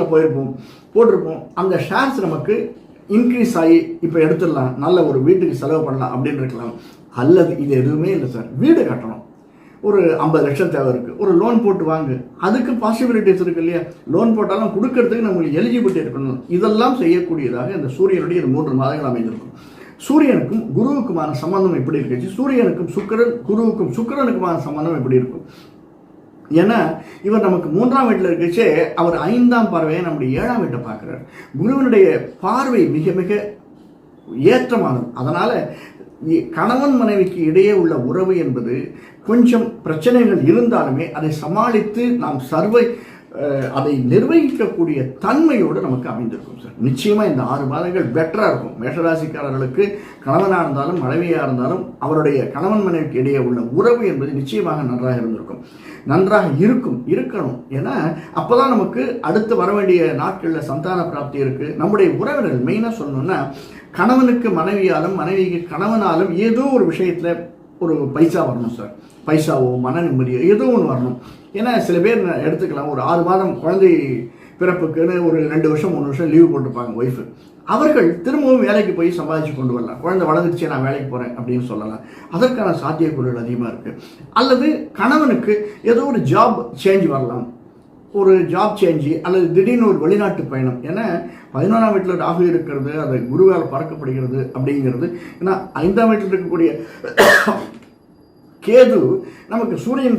போயிருப்போம் போட்டிருப்போம். அந்த ஷேர்ஸ் நமக்கு இன்க்ரீஸ் ஆகி இப்போ எடுத்துடலாம். நல்ல ஒரு வீட்டுக்கு செலவு பண்ணலாம் அப்படின்னு இருக்கலாம். அல்லது இது எதுவுமே இல்லை சார். வீடு கட்டணும். ஒரு ஐம்பது லட்சம் தேவை இருக்குது ஒரு லோன் போட்டு வாங்கு. அதுக்கு பாசிபிலிட்டிஸ் இருக்கு இல்லையா? லோன் போட்டாலும் கொடுக்கறதுக்கு நம்மளுக்கு எலிஜிபிலிட்டி இருக்கணும். இதெல்லாம் செய்யக்கூடியதாக இந்த சூரியனுடைய இந்த மூன்று மாதங்கள் அமைஞ்சிருக்கும் சூரியனுக்கும் குருவுக்குமான சம்பந்தம் எப்படி இருக்குச்சு சூரியனுக்கும் சுக்கிரன் குருவுக்கும் சுக்கிரனுக்குமான சம்பந்தம் எப்படி இருக்கும்? ஏன்னா இவர் நமக்கு மூன்றாம் வீட்டில் இருக்கச்சே அவர் ஐந்தாம் பார்வையை நம்முடைய ஏழாம் வீட்டை பார்க்குறார். குருவினுடைய பார்வை மிக மிக ஏற்றமானது. அதனால் கணவன் மனைவிக்கு இடையே உள்ள உறவு என்பது கொஞ்சம் பிரச்சனைகள் இருந்தாலுமே அதை சமாளித்து நாம் சர்வை அதை நிர்வகிக்கக்கூடிய தன்மையோடு நமக்கு அமைந்திருக்கும் சார் நிச்சயமாக இந்த ஆறு மாதங்கள் பெட்டராக இருக்கும். மேஷராசிக்காரர்களுக்கு கணவனாக இருந்தாலும் மனைவியாக இருந்தாலும் அவருடைய கணவன் மனைவிக்கு இடையே உள்ள உறவு என்பது நிச்சயமாக நன்றாக இருந்திருக்கும். நன்றாக இருக்கும் இருக்கணும். ஏன்னா அப்போதான் நமக்கு அடுத்து வர வேண்டிய நாட்களில் சந்தான பிராப்தி இருக்குது நம்முடைய உறவினர்கள் மெயினாக சொல்லணும்னா கணவனுக்கு மனைவியாலும் மனைவிக்கு கணவனாலும் ஏதோ ஒரு விஷயத்தில் ஒரு பைசா வரணும் சார். பைசாவோ மன நிம்மதியோ ஏதோ ஒன்று வரணும். ஏன்னா சில பேர் எடுத்துக்கலாம். ஒரு ஆறு மாதம் குழந்தை பிறப்புக்குன்னு ஒரு ரெண்டு வருஷம் மூணு வருஷம் லீவு போட்டிருப்பாங்க ஒய்ஃபு அவர்கள் திரும்பவும் வேலைக்கு போய் சம்பாதிச்சு கொண்டு வரலாம். குழந்தை வளர்ந்துச்சு நான் வேலைக்கு போகிறேன் அப்படின்னு சொல்லலாம். அதற்கான சாத்தியக்கூறுகள் அதிகமாக இருக்குது அல்லது கணவனுக்கு ஏதோ ஒரு ஜாப் சேஞ்ச் வரலாம். ஒரு ஜாப் சேஞ்சு அல்லது திடீர்னு ஒரு வெளிநாட்டு பயணம் ஏன்னா பதினோராம் வீட்டில் ராகு இருக்கிறது அது குருவால் பறக்கப்படுகிறது அப்படிங்கிறது. ஏன்னா ஐந்தாம் வீட்டில் இருக்கக்கூடிய கேது நமக்கு சூரியன்